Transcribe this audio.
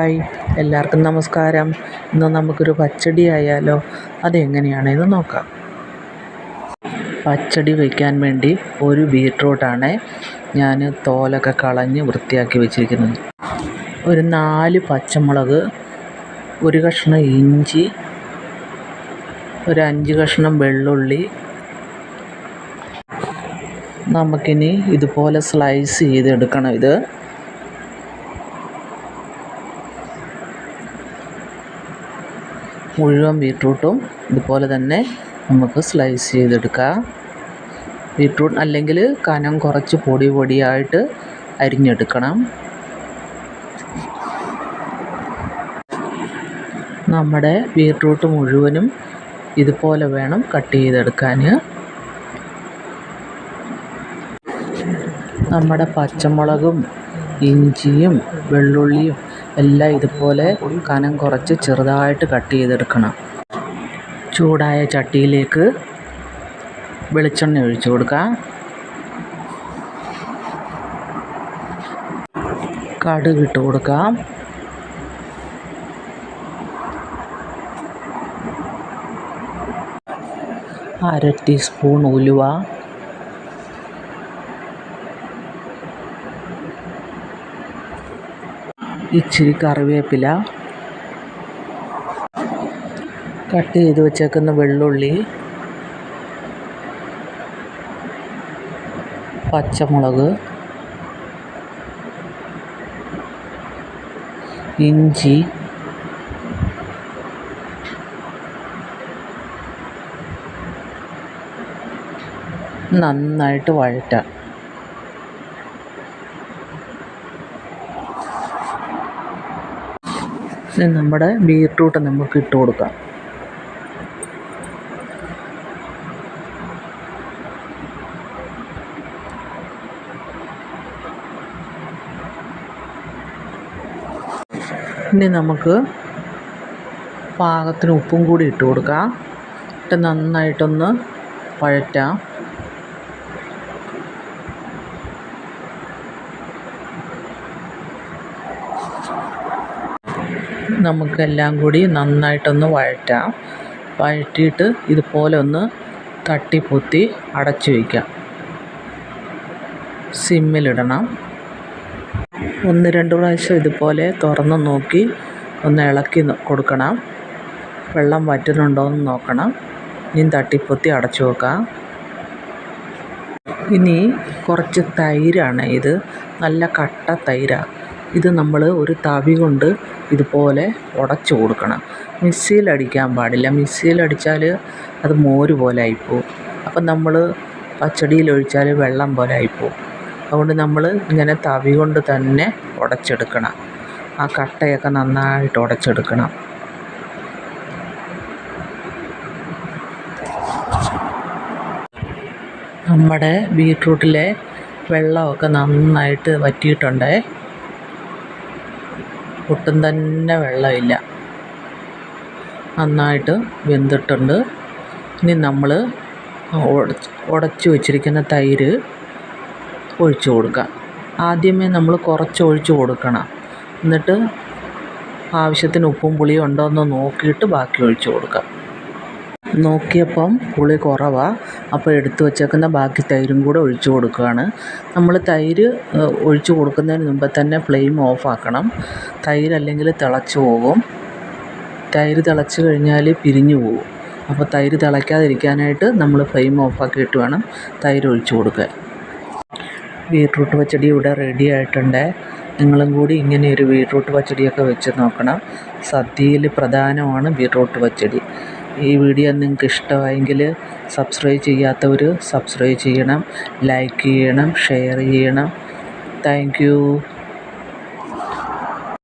Hi. എല്ലാവർക്കും നമസ്കാരം. ഇന്ന് നമുക്കൊരു പച്ചടി ആയാലോ? അതെങ്ങനെയാണെന്ന് നോക്കാം. പച്ചടി വയ്ക്കാൻ വേണ്ടി ഒരു ബീട്രൂട്ടാണ് ഞാൻ തോലൊക്കെ കളഞ്ഞ് വൃത്തിയാക്കി വെച്ചിരിക്കുന്നത്. ഒരു നാല് പച്ചമുളക് ഒരു കഷ്ണം ഇഞ്ചി ഒരു അഞ്ച് കഷ്ണം വെള്ളുള്ളി. നമുക്കിനി ഇതുപോലെ സ്ലൈസ് ചെയ്തെടുക്കണം ഇത്. മുഴുവൻ ബീട്രൂട്ടും ഇതുപോലെ തന്നെ നമുക്ക് സ്ലൈസ് ചെയ്തെടുക്കാം. ബീട്രൂട്ട് അല്ലെങ്കിൽ കനം കുറച്ച് പൊടി പൊടിയായിട്ട് അരിഞ്ഞെടുക്കണം. നമ്മുടെ ബീട്രൂട്ട് മുഴുവനും ഇതുപോലെ വേണം കട്ട് ചെയ്തെടുക്കാൻ. നമ്മുടെ പച്ചമുളകും ഇഞ്ചിയും വെള്ളുള്ളിയും എല്ലാം ഇതുപോലെ കനം കുറച്ച് ചെറുതായിട്ട് കട്ട് ചെയ്തെടുക്കണം. ചൂടായ ചട്ടിയിലേക്ക് വെളിച്ചെണ്ണ ഒഴിച്ചു കൊടുക്കാം. കടുക് ഇട്ട് കൊടുക്കാം. അര ടീസ്പൂൺ ഉലുവ. ഇച്ചിരി കറിവേപ്പില. കട്ട് ചെയ്ത് വെച്ചേക്കുന്ന വെള്ളുള്ളി. പച്ചമുളക്. ഇഞ്ചി. നന്നായിട്ട് വഴറ്റാം. നമ്മുടെ ബീട്രൂട്ട് നമുക്ക് ഇട്ട് കൊടുക്കാം. ഇനി നമുക്ക് പാകത്തിന് ഉപ്പും കൂടി ഇട്ട് കൊടുക്കാം. ഇട്ട് നന്നായിട്ടൊന്ന് വഴറ്റാം. നമുക്കെല്ലാം കൂടി നന്നായിട്ടൊന്ന് വഴറ്റാം. വഴറ്റിയിട്ട് ഇതുപോലെ ഒന്ന് തട്ടിപ്പൊത്തി അടച്ചു വയ്ക്കാം. സിമ്മിലിടണം. ഒന്ന് രണ്ട് പ്രാവശ്യം ഇതുപോലെ തുറന്ന് നോക്കി ഒന്ന് ഇളക്കി കൊടുക്കണം. വെള്ളം വറ്റുന്നുണ്ടോ എന്ന് നോക്കണം. ഇനി തട്ടിപ്പൊത്തി അടച്ചു വെക്കാം. ഇനി കുറച്ച് തൈരാണ് ഇത്. നല്ല കട്ട തൈരാണ് ഇത് നമ്മൾ ഒരു തവി കൊണ്ട് ഇതുപോലെ ഉടച്ചു കൊടുക്കണം. മിക്സിയിൽ അടിക്കാൻ പാടില്ല. മിക്സിയിലടിച്ചാൽ അത് മോര് പോലെ ആയിപ്പോവും. അപ്പം നമ്മൾ പച്ചടിയിൽ പച്ചടിയിലൊഴിച്ചാൽ വെള്ളം പോലെ ആയിപ്പോവും. അതുകൊണ്ട് നമ്മൾ ഇങ്ങനെ തവി കൊണ്ട് തന്നെ ഉടച്ചെടുക്കണം. ആ കട്ടയൊക്കെ നന്നായിട്ട് ഉടച്ചെടുക്കണം. നമ്മുടെ ബീറ്റ്റൂട്ടിലെ വെള്ളമൊക്കെ നന്നായിട്ട് വറ്റിയിട്ടുണ്ട്. ഒട്ടും തന്നെ വെള്ളമില്ല. നന്നായിട്ട് വെന്തിട്ടുണ്ട്. ഇനി നമ്മൾ ഉടച്ച് വെച്ചിരിക്കുന്ന തൈര് ഒഴിച്ചു കൊടുക്കുക ആദ്യമേ നമ്മൾ കുറച്ച് ഒഴിച്ചു കൊടുക്കണം. എന്നിട്ട് ആവശ്യത്തിന് ഉപ്പും പുളിയും ഉണ്ടോ എന്ന് നോക്കിയിട്ട് ബാക്കി ഒഴിച്ചു കൊടുക്കുക നോക്കിയപ്പം പുളി കുറവാണ് അപ്പോൾ എടുത്തു വച്ചേക്കുന്ന ബാക്കി തൈരും കൂടെ ഒഴിച്ചു കൊടുക്കുകയാണ്. നമ്മൾ തൈര് ഒഴിച്ചു കൊടുക്കുന്നതിന് മുമ്പ് തന്നെ ഫ്ലെയിം ഓഫാക്കണം തൈര് അല്ലെങ്കിൽ തിളച്ച് പോകും. തൈര് തിളച്ച് കഴിഞ്ഞാൽ പിരിഞ്ഞു പോകും. അപ്പോൾ തൈര് തിളയ്ക്കാതിരിക്കാനായിട്ട് നമ്മൾ ഫ്ലെയിം ഓഫാക്കിയിട്ട് വേണം തൈര് ഒഴിച്ചു കൊടുക്കാൻ. ബീട്രൂട്ട് പച്ചടി ഇവിടെ റെഡി ആയിട്ടുണ്ട്. നിങ്ങളും കൂടി ഇങ്ങനെ ഒരു ബീട്രൂട്ട് പച്ചടിയൊക്കെ വെച്ച് നോക്കണം. സദ്യയിൽ പ്രധാനമാണ് ബീട്രൂട്ട് പച്ചടി. ഈ വീഡിയോ നിങ്ങൾക്ക് ഇഷ്ടമായെങ്കിൽ സബ്സ്ക്രൈബ് ചെയ്യാത്തവർ സബ്സ്ക്രൈബ് ചെയ്യണം ലൈക്ക് ചെയ്യണം ഷെയർ ചെയ്യണം. Thank you